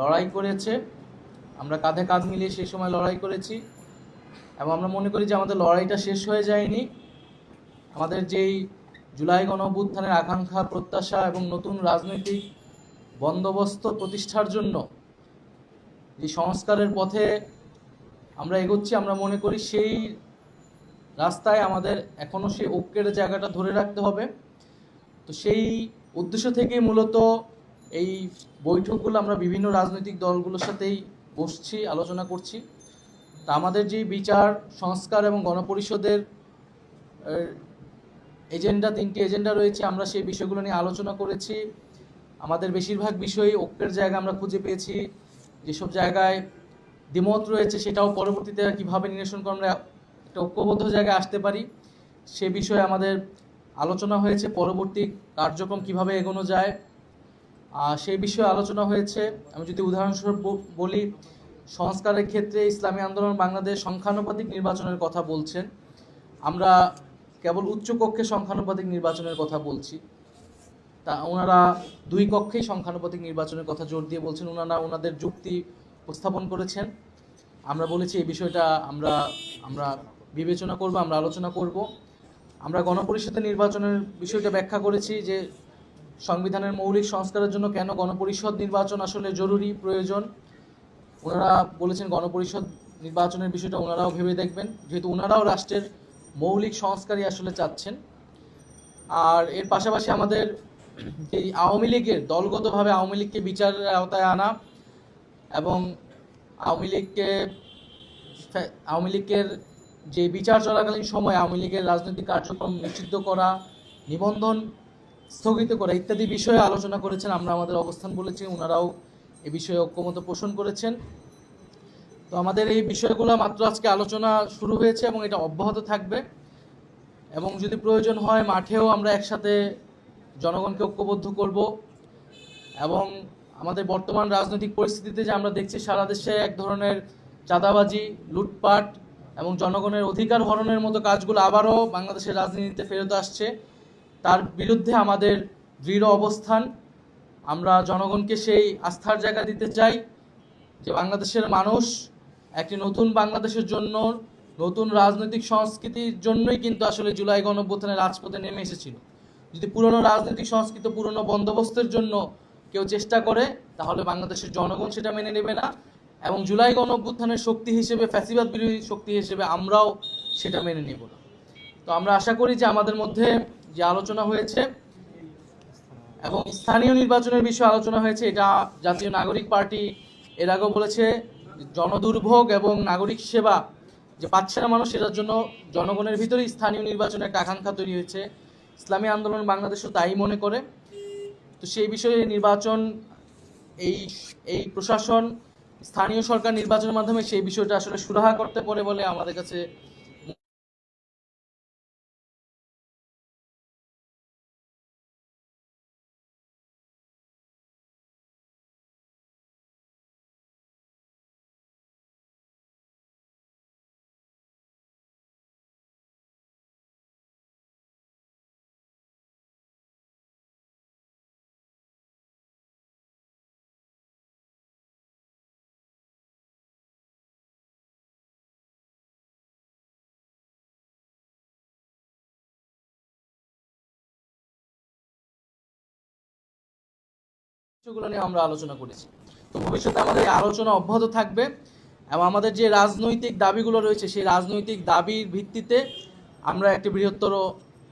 লড়াই করেছে। আমরা কাঁধে কাঁধ মিলিয়ে সেই সময় লড়াই করেছি। এবং আমরা মনে করি যে আমাদের লড়াইটা শেষ হয়ে যায়নি। আমাদের যেই জুলাই গণ অভ্যুত্থানের আকাঙ্ক্ষা, প্রত্যাশা এবং নতুন রাজনৈতিক বন্দোবস্ত প্রতিষ্ঠার জন্য যে সংস্কারের পথে আমরা এগোচ্ছি, আমরা মনে করি সেই রাস্তায় আমাদের এখনও সেই ঐক্যের জায়গাটা ধরে রাখতে হবে। তো সেই উদ্দেশ্য থেকেই মূলত এই বৈঠকগুলো আমরা বিভিন্ন রাজনৈতিক দলগুলোর সাথেই বসছি, আলোচনা করছি। তা আমাদের যে বিচার, সংস্কার এবং গণপরিষদের এজেন্ডা, তিনটি এজেন্ডা রয়েছে, আমরা সেই বিষয়গুলো নিয়ে আলোচনা করেছি। আমাদের বেশিরভাগ বিষয়ই ঐক্যের জায়গা আমরা খুঁজে পেয়েছি। যেসব জায়গায় দ্বিমত রয়েছে, সেটাও পরবর্তীতে কীভাবে নিরসন করে আমরা একটা ঐক্যবদ্ধ জায়গায় আসতে পারি, সে বিষয়ে আমাদের আলোচনা হয়েছে। পরবর্তী কার্যক্রম কীভাবে এগোনো যায় সেই বিষয়ে আলোচনা হয়েছে। আমি যদি উদাহরণস্বরূপ বলি, সংস্কারের ক্ষেত্রে ইসলামী আন্দোলন বাংলাদেশ সংখ্যানুপাতিক নির্বাচনের কথা বলছেন। আমরা কেবল উচ্চ কক্ষে সংখ্যানুপাতিক নির্বাচনের কথা বলছি। তা ওনারা দুই কক্ষেই সংখ্যানুপাতিক নির্বাচনের কথা জোর দিয়ে বলছেন। ওনারা ওনাদের যুক্তি উপস্থাপন করেছেন। আমরা বলেছি এই বিষয়টা আমরা আমরা বিবেচনা করব, আমরা আলোচনা করব। আমরা গণপরিষদের নির্বাচনের বিষয়টা ব্যাখ্যা করেছি যে সংবিধানের মৌলিক সংস্কারের জন্য কেন গণপরিষদ নির্বাচন আসলে জরুরি, প্রয়োজন? ওনারা বলেছেন গণপরিষদ নির্বাচনের বিষয়টা ওনারাও ভেবে দেখবেন। যেহেতু ওনারাও রাষ্ট্রের মৌলিক সংস্কারই আসলে চাচ্ছেন। আর এর পাশাপাশি আমাদের এই আওয়ামী লীগের দলগতভাবে আওয়ামী লীগকে বিচারের আওতায় আনা এবং আওয়ামী লীগকে আওয়ামী লীগের যে বিচার চলাকালীন সময় আওয়ামী লীগের রাজনৈতিক কার্যক্রম নিষিদ্ধ করা, নিবন্ধন স্থগিত করা ইত্যাদি বিষয়ে আলোচনা করেছেন, আমরা আমাদের অবস্থান বলেছি ওনারাও এ বিষয়ে ঐক্যমত পোষণ করেছেন। তো আমাদের এই বিষয়গুলো মাত্র আজকে আলোচনা শুরু হয়েছে এবং এটা অব্যাহত থাকবে। এবং যদি প্রয়োজন হয়, মাঠেও আমরা একসাথে জনগণকে ঐক্যবদ্ধ করব এবং আমাদের বর্তমান রাজনৈতিক পরিস্থিতিতে যে আমরা দেখছি, সারা দেশে এক ধরনের চাঁদাবাজি, লুটপাট এবং জনগণের অধিকার হরণের মতো কাজগুলো আবারও বাংলাদেশের রাজনীতিতে ফেরত আসছে। তার বিরুদ্ধে আমাদের দৃঢ় অবস্থান। আমরা জনগণকে সেই আস্থার জায়গা দিতে চাই যে বাংলাদেশের মানুষ একটি নতুন বাংলাদেশের জন্য, নতুন রাজনৈতিক সংস্কৃতির জন্যই কিন্তু আসলে জুলাই গণঅভ্যুত্থানের রাজপথে নেমে এসেছিল। যদি পুরনো রাজনৈতিক সংস্কৃতি, পুরনো বন্দোবস্তের জন্য কেউ চেষ্টা করে, তাহলে বাংলাদেশের জনগণ সেটা মেনে নেবে না। এবং জুলাই গণ অভ্যুত্থানের শক্তি হিসেবে ফ্যাসিবাদ বিরোধী শক্তি হিসেবে আমরাও সেটা মেনে নেব না। তো আমরা আশা করি যে আমাদের মধ্যে যে আলোচনা হয়েছে এবং স্থানীয় নির্বাচনের বিষয়ে আলোচনা হয়েছে, এটা জাতীয় নাগরিক পার্টি এর আগেও বলেছে জনদুর্ভোগ এবং নাগরিক সেবা যে পাচ্ছে না মানুষ, সেটার জন্য জনগণের ভিতরে স্থানীয় নির্বাচনের একটা আকাঙ্ক্ষা তৈরি হয়েছে। ইসলামী আন্দোলন বাংলাদেশও তাই মনে করে। তো সেই বিষয়ে নির্বাচন, এই এই প্রশাসন, স্থানীয় সরকার নির্বাচনের মাধ্যমে সেই বিষয়টা আসলে সুরাহা করতে পারে বলে আমাদের কাছে বিষয়গুলো নিয়ে আমরা আলোচনা করেছি। তো ভবিষ্যতে আমাদের আলোচনা অব্যাহত থাকবে এবং আমাদের যে রাজনৈতিক দাবিগুলো রয়েছে সেই রাজনৈতিক দাবির ভিত্তিতে আমরা একটি বৃহত্তর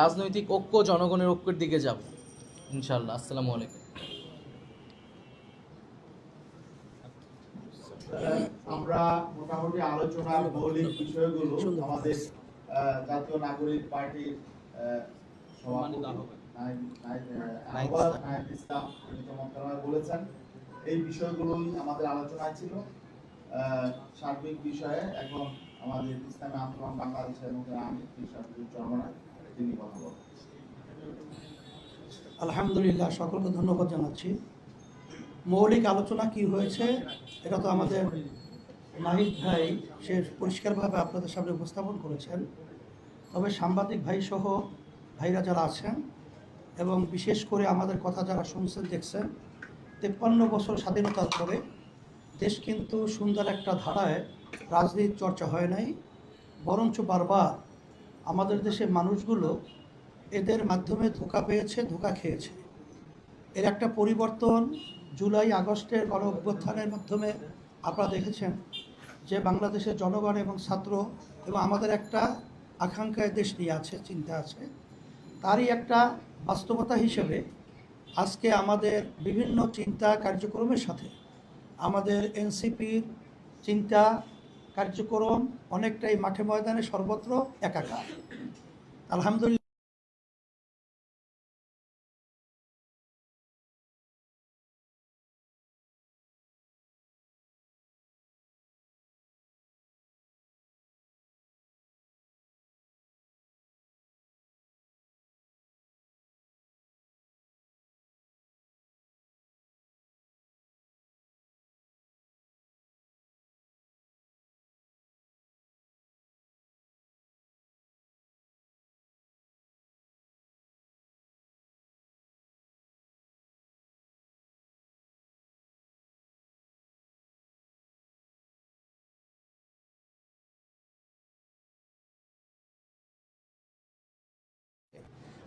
রাজনৈতিক ঐক্য জনগণের ঐক্যের দিকে যাব। ইনশাআল্লাহ। আসসালামু আলাইকুম। আমরা মোটামুটি আলোচনার মৌলিক বিষয়গুলো আমাদের জাতীয় নাগরিক পার্টির সভাপতি বলেছেন এই বিষয়গুলোই আমাদের আলোচনায় ছিল। সার্বিক বিষয়ে এখন আমাদের ইসলামী আন্দোলন বাংলাদেশের মধ্যে আমি চরমনা তিনি কথা বলেন আলহামদুলিল্লাহ সকলকে ধন্যবাদ জানাচ্ছি। মৌলিক আলোচনা কি হয়েছে এটা তো আমাদের নাহিদ ভাই সে পরিষ্কারভাবে আপনাদের সামনে উপস্থাপন করেছেন। তবে সাংবাদিক ভাই সহ ভাইরা যারা আছেন এবং বিশেষ করে আমাদের কথা যারা শুনছেন, দেখছেন, তেপ্পান্ন বছর স্বাধীনতার পরে দেশ কিন্তু সুন্দর একটা ধারায় রাজনীতি চর্চা হয় নাই, বরঞ্চ বারবার আমাদের দেশের মানুষগুলো এদের মাধ্যমে ধোকা পেয়েছে, ধোকা খেয়েছে। এর একটা পরিবর্তন জুলাই আগস্টের গণ অভ্যুত্থানের মাধ্যমে আপনারা দেখেছেন যে বাংলাদেশের জনগণ এবং ছাত্র এবং আমাদের একটা আকাঙ্ক্ষায় দেশ নিয়ে আছে, চিন্তা আছে। তারই একটা বাস্তবতা হিসেবে আজকে আমাদের বিভিন্ন চিন্তা কার্যক্রমের সাথে আমাদের এনসিপির চিন্তা কার্যক্রম অনেকটাই মাঠে ময়দানে সর্বত্র একাকার। আলহামদুলিল্লাহ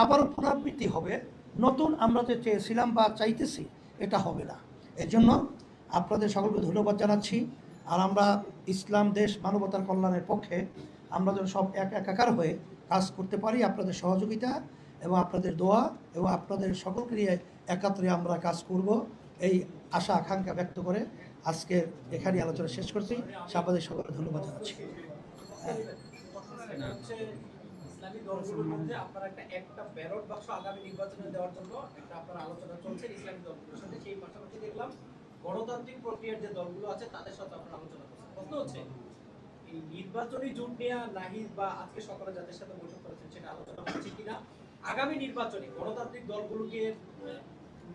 আবারও পুনরাবৃত্তি হবে। নতুন আমরা যে চেয়েছিলাম বা চাইতেছি, এটা হবে না। এর জন্য আপনাদের সকলকে ধন্যবাদ জানাচ্ছি। আর আমরা ইসলাম, দেশ, মানবতার কল্যাণের পক্ষে আমরা যেন সব এক একাকার হয়ে কাজ করতে পারি, আপনাদের সহযোগিতা এবং আপনাদের দোয়া এবং আপনাদের সকলকে নিয়ে একাত্রে আমরা কাজ করব এই আশা, আকাঙ্ক্ষা ব্যক্ত করে আজকে এখানে আলোচনা শেষ করছি। আপনাদের সকলকে ধন্যবাদ জানাচ্ছি। ইসলামী দলগুলোর মধ্যে আপনারা একটা একটা ব্যালট বাক্স আগামী নির্বাচনে দেওয়ার জন্য একটা আপনার আলোচনা চলছে ইসলামী দলগুলোর সাথে। সেই পাশাপাশি দেখলাম গণতান্ত্রিক প্রক্রিয়ার যে দলগুলো আছে, তাদের সাথে আপনারা আলোচনা করছেন। প্রশ্ন হচ্ছে, এই নির্বাচনী জোট নেওয়া নাহিদ বা আজকে সকালে যাদের সাথে বৈঠক করেছেন সেটা আলোচনা হচ্ছে কিনা? আগামী নির্বাচনে গণতান্ত্রিক দলগুলোকে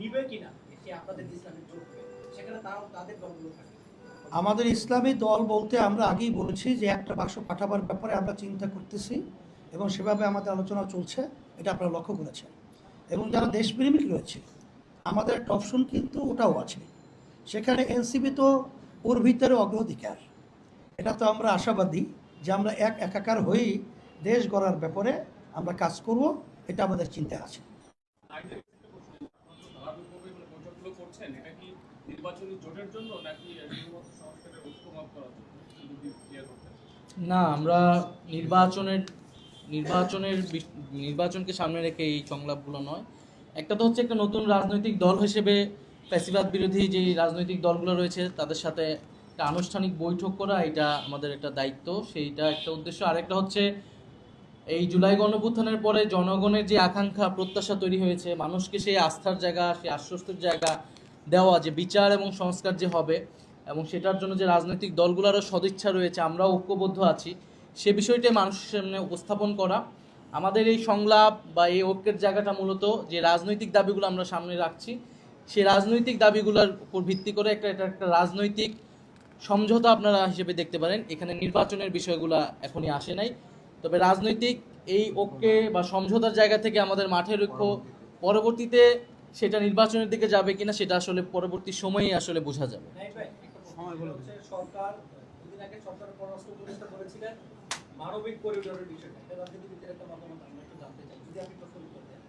নিবে কিনা? এটি আপনাদের ইসলামিক জোট সেখানে তাদের দলগুলো থাকে। আমাদের ইসলামী দল বলতে আমরা আগেই বলেছি যে একটা বাক্স পাঠাবার ব্যাপারে আমরা চিন্তা করতেছি। এবং সেভাবে আমাদের আলোচনা চলছে, এটা আপনারা লক্ষ্য করেছেন। এবং যারা দেশপ্রেমিক রয়েছে, আমাদের একটা অপশন কিন্তু ওটাও আছে। সেখানে এনসিপি তো ওর ভিতরে অগ্রাধিকার। এটা তো আমরা আশাবাদী যে আমরা এক একাকার হয়েই দেশ গড়ার ব্যাপারে আমরা কাজ করব, এটা আমাদের চিন্তা আছে। না, আমরা নির্বাচনের নির্বাচনের নির্বাচনকে সামনে রেখে এই সংলাপগুলো নয়। একটা তো হচ্ছে একটা নতুন রাজনৈতিক দল হিসেবে ফ্যাসিবাদ বিরোধী যে রাজনৈতিক দলগুলো রয়েছে, তাদের সাথে একটা আনুষ্ঠানিক বৈঠক করা, এটা আমাদের একটা দায়িত্ব। সেইটা একটা উদ্দেশ্য। আরেকটা হচ্ছে, এই জুলাই গণপুত্থানের পরে জনগণের যে আকাঙ্ক্ষা, প্রত্যাশা তৈরি হয়েছে, মানুষকে সেই আস্থার জায়গা, সেই আশ্বস্তের জায়গা দেওয়া, যে বিচার এবং সংস্কার যে হবে, এবং সেটার জন্য যে রাজনৈতিক দলগুলোরও সদিচ্ছা রয়েছে, আমরাও ঐক্যবদ্ধ আছি। সে বিষয়টি মানুষের সামনে উপস্থাপন করা। আমাদের এই সংলাপ বা এই ঐক্যের জায়গাটা মূলত যে রাজনৈতিক দাবিগুলো আমরা সামনে রাখছি সেই রাজনৈতিক দাবিগুলোর উপর ভিত্তি করে একটা এটা একটা রাজনৈতিক সমঝোতা আপনারা হিসেবে দেখতে পারেন। এখানে নির্বাচনের বিষয়গুলো এখনই আসে নাই। তবে রাজনৈতিক এই ঐক্যে বা সমঝোতার জায়গা থেকে আমাদের মাঠের ঐক্য পরবর্তীতে সেটা নির্বাচনের দিকে যাবে কিনা সেটা আসলে পরবর্তী সময়েই আসলে বোঝা যাবে। সরকার আগে সরকারের বলেছিলেন মানবিক করিডোরের বিষয়টা এটা রাজনীতিবিদদের একটা মতামত আমরা একটু জানতে চাই যদি আপনি প্রশ্ন উত্তর দেন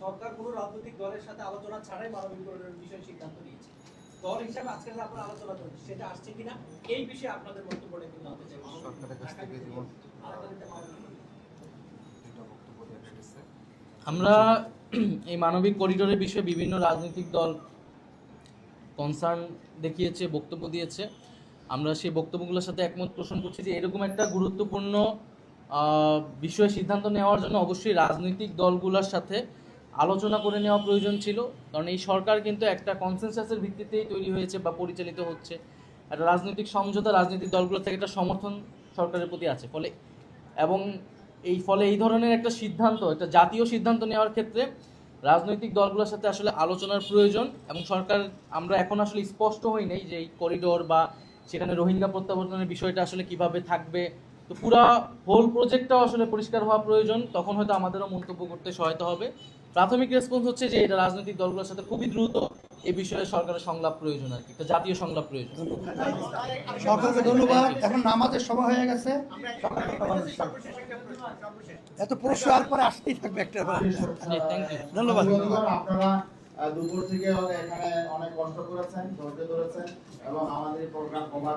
সরকার কোনো রাজনৈতিক দলের সাথে আলোচনা ছাড়াই মানবিক করিডোরের বিষয়ে সিদ্ধান্ত নিয়েছে। দল হিসাবে আজকে যে আপনারা আলোচনা করছেন সেটা আসছে কিনা এই বিষয়ে আপনাদের বক্তব্যটা একটু জানতে চাই সরকারের কাছ থেকে যেমন আমরা এই মানবিক করিডোরের বিষয়ে বিভিন্ন রাজনৈতিক দল কনসার্ন দেখিয়েছে বক্তব্য দিয়েছে। আমরা সেই বক্তব্যগুলোর সাথে একমত পোষণ করছি যে এরকম একটা গুরুত্বপূর্ণ বিষয়ে সিদ্ধান্ত নেওয়ার জন্য অবশ্যই রাজনৈতিক দলগুলোর সাথে আলোচনা করে নেওয়া প্রয়োজন ছিল। কারণ এই সরকার কিন্তু একটা কনসেনসাসের ভিত্তিতেই তৈরি হয়েছে বা পরিচালিত হচ্ছে। একটা রাজনৈতিক সমঝোতা রাজনৈতিক দলগুলোর থেকে একটা সমর্থন সরকারের প্রতি আছে। ফলে এবং এই ফলে এই ধরনের একটা সিদ্ধান্ত, একটা জাতীয় সিদ্ধান্ত নেওয়ার ক্ষেত্রে রাজনৈতিক দলগুলোর সাথে আসলে আলোচনার প্রয়োজন এবং সরকার, আমরা এখন আসলে স্পষ্ট হই নাই যে এই করিডোর বা সেখানে রোহিঙ্গা প্রত্যাবর্তনের বিষয়টা আসলে কীভাবে থাকবে? তো পুরা হোল প্রজেক্টটাও আসলে পরিষ্কার হওয়া প্রয়োজন। তখন হয়তো আমাদেরও মন্তব্য করতে সহায়তা হবে। প্রাথমিক রেসপন্স হচ্ছে যে এটা রাজনৈতিক দলগুলোর সাথে খুবই দ্রুত এই বিষয়ে সরকারের সংলাপ প্রয়োজন আর কি একটা জাতীয় সংলাপ প্রয়োজন। সকলকে ধন্যবাদ। এখন নামাজের সময় হয়ে গেছে। এত প্রশ্ন আর পরে আসতেই থাকবে একটা ধন্যবাদ। আপনারা দুপুর থেকে এখানে অনেক কষ্ট করেছেন ধৈর্য ধরেছেন। এবং আমাদের প্রোগ্রাম কভার